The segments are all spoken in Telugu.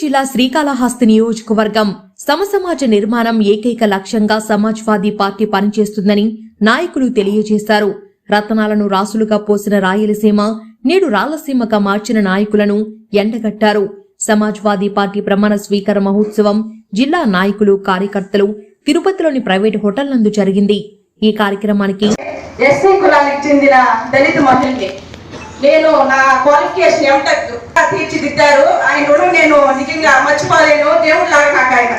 జిల్లా శ్రీకాళహస్తి నియోజకవర్గం సమసమాజ నిర్మాణం ఏకైక లక్ష్యంగా సమాజ్వాదీ పార్టీ పనిచేస్తుందని నాయకులు తెలియజేశారు. రతనాలను రాసులుగా పోసిన రాయలసీమ నేడు రాళ్ళసీమగా మార్చిన నాయకులను ఎండగట్టారు. సమాజ్వాదీ పార్టీ ప్రమాణ స్వీకార మహోత్సవం జిల్లా నాయకులు కార్యకర్తలు తిరుపతిలోని ప్రైవేటు హోటల్ నందు జరిగింది. ఈ కార్యక్రమానికి ఎస్సీ కులానికి చెందిన దళిత మహిళని నేను నా క్వాలిఫికేషన్ ఎంటెక్ తీర్చిదిద్దారు. ఆయన రుణం నేను నిజంగా మర్చిపోలేను. దేవుడు లాగా నాకు ఆయన.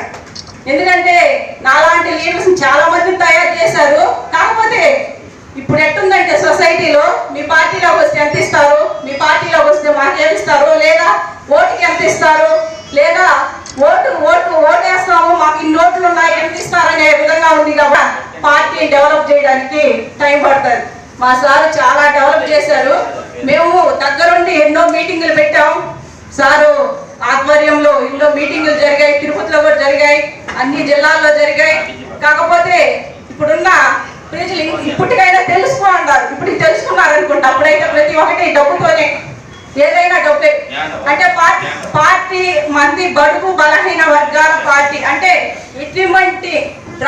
ఎందుకంటే నాలాంటి లీడర్స్ చాలా మందిని తయారు చేశారు. కాకపోతే ఇప్పుడు ఎట్టుందంటే సొసైటీలో మీ పార్టీలోకి వస్తే ఎంత ఇస్తారు? మీ పార్టీలోకి వస్తే మాకేమి ఇస్తారు? లేదా ఓటుకి ఎంత ఇస్తారు? లేదా ఓటు ఓటు ఓటేస్తాము మాకు ఇన్ని ఓట్లు ఉన్నాయి ఎంత ఇస్తారనే విధంగా ఉంది కదా. పార్టీని డెవలప్ చేయడానికి టైం పడుతుంది. మా సార్ చాలా డెవలప్ చేశారు. మేము మీటింగులు పెట్టాం. సారు ఆధ్వర్యంలో ఇందులో మీటింగులు జరిగాయి తిరుపతిలో కూడా జరిగాయి అన్ని జిల్లాల్లో జరిగాయి. కాకపోతే ఇప్పుడున్న ప్రజలు ఇప్పటికైనా తెలుసుకో అంటారు ఇప్పటికి తెలుసుకున్నారు అనుకుంటా. అప్పుడైతే ప్రతి ఒక్కటి డబ్బుతోనే. ఏదైనా డబ్బే. అంటే పార్టీ పార్టీ మంది బడుగు బలహీన వర్గాల పార్టీ. అంటే ఇటువంటి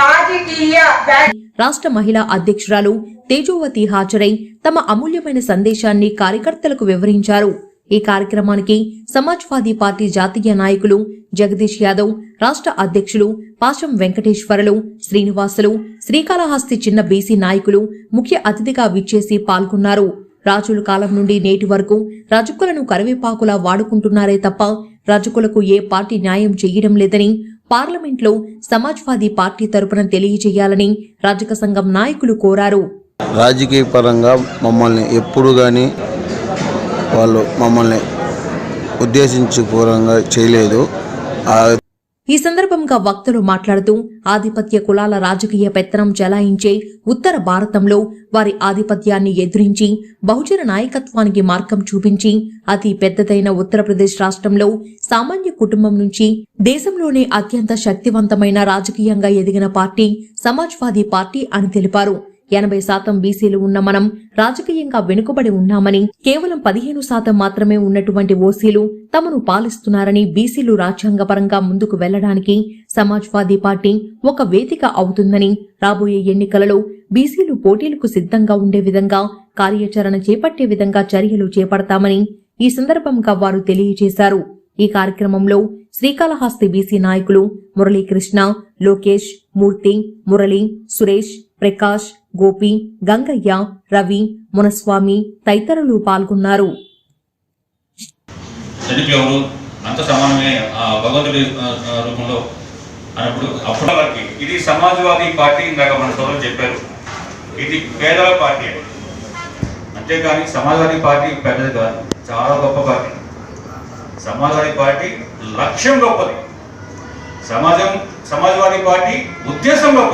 రాజకీయ రాష్ట్ర మహిళా అధ్యక్షురాలు తేజోవతి హాజరై తమ అమూల్యమైన సందేశాన్ని కార్యకర్తలకు వివరించారు. ఈ కార్యక్రమానికి సమాజ్వాదీ పార్టీ జాతీయ నాయకులు జగదీష్ యాదవ్ రాష్ట్ర అధ్యక్షులు పాశం వెంకటేశ్వరలు శ్రీనివాసులు శ్రీకాళహస్తి చిన్న బీసీ నాయకులు ముఖ్య అతిథిగా విచ్చేసి పాల్గొన్నారు. రాజుల కాలం నుండి నేటి వరకు రజకులను కరివేపాకులా వాడుకుంటున్నారే తప్ప రజకులకు ఏ పార్టీ న్యాయం చేయడం లేదని పార్లమెంట్లో సమాజ్వాదీ పార్టీ తరపున తెలియజేయాలని రాజక సంఘం నాయకులు కోరారు. రాజకీయ పరంగా మమ్మల్ని ఎప్పుడు కానీ వాళ్ళు మమ్మల్ని ఉద్దేశించి పూర్వంగా చేయలేదు. ఈ సందర్భంగా వక్తలు మాట్లాడుతూ ఆధిపత్య కులాల రాజకీయ పెత్తనం చెలాయించే ఉత్తర భారతంలో వారి ఆధిపత్యాన్ని ఎదురించి బహుజన నాయకత్వానికి మార్గం చూపించి అతి పెద్దదైన ఉత్తరప్రదేశ్ రాష్ట్రంలో సామాన్య కుటుంబం నుంచి దేశంలోనే అత్యంత శక్తివంతమైన రాజకీయంగా ఎదిగిన పార్టీ సమాజ్వాదీ పార్టీ అని తెలిపారు. ఎనభై శాతం బీసీలు ఉన్న మనం రాజకీయంగా వెనుకబడి ఉన్నామని కేవలం పదిహేను శాతం మాత్రమే ఉన్నటువంటి ఓసీలు తమను పాలిస్తున్నారని బీసీలు రాజ్యాంగపరంగా ముందుకు వెళ్ళడానికి సమాజ్వాదీ పార్టీ ఒక వేదిక అవుతుందని రాబోయే ఎన్నికలలో బీసీలు పోటీలకు సిద్ధంగా ఉండే విధంగా కార్యాచరణ చేపట్టే విధంగా చర్యలు చేపడతామని ఈ సందర్భంగా వారు తెలియజేశారు. ఈ కార్యక్రమంలో శ్రీకాళహస్తి బీసీ నాయకులు మురళీకృష్ణ లోకేష్ మూర్తి మురళి సురేష్ ప్రకాష్ గోపి గంగయ్య రవి మునస్వామి తదితరులు పాల్గొన్నారు. చనిపోయారు అంత సమానమే భగవంతుడి రూపంలో అన్నప్పుడు అప్పటి వరకు ఇది సమాజ్వాదీ పార్టీ ఇందాక మన సోదరులు చెప్పారు. ఇది పేదల పార్టీ అంతేకాని సమాజ్వాదీ పార్టీ పెద్దది కాదు. చాలా గొప్ప పార్టీ. సమాజ్వాదీ పార్టీ లక్ష్యం గొప్పది సమాజం సమాజ్వాదీ పార్టీ ఉద్దేశం గొప్పది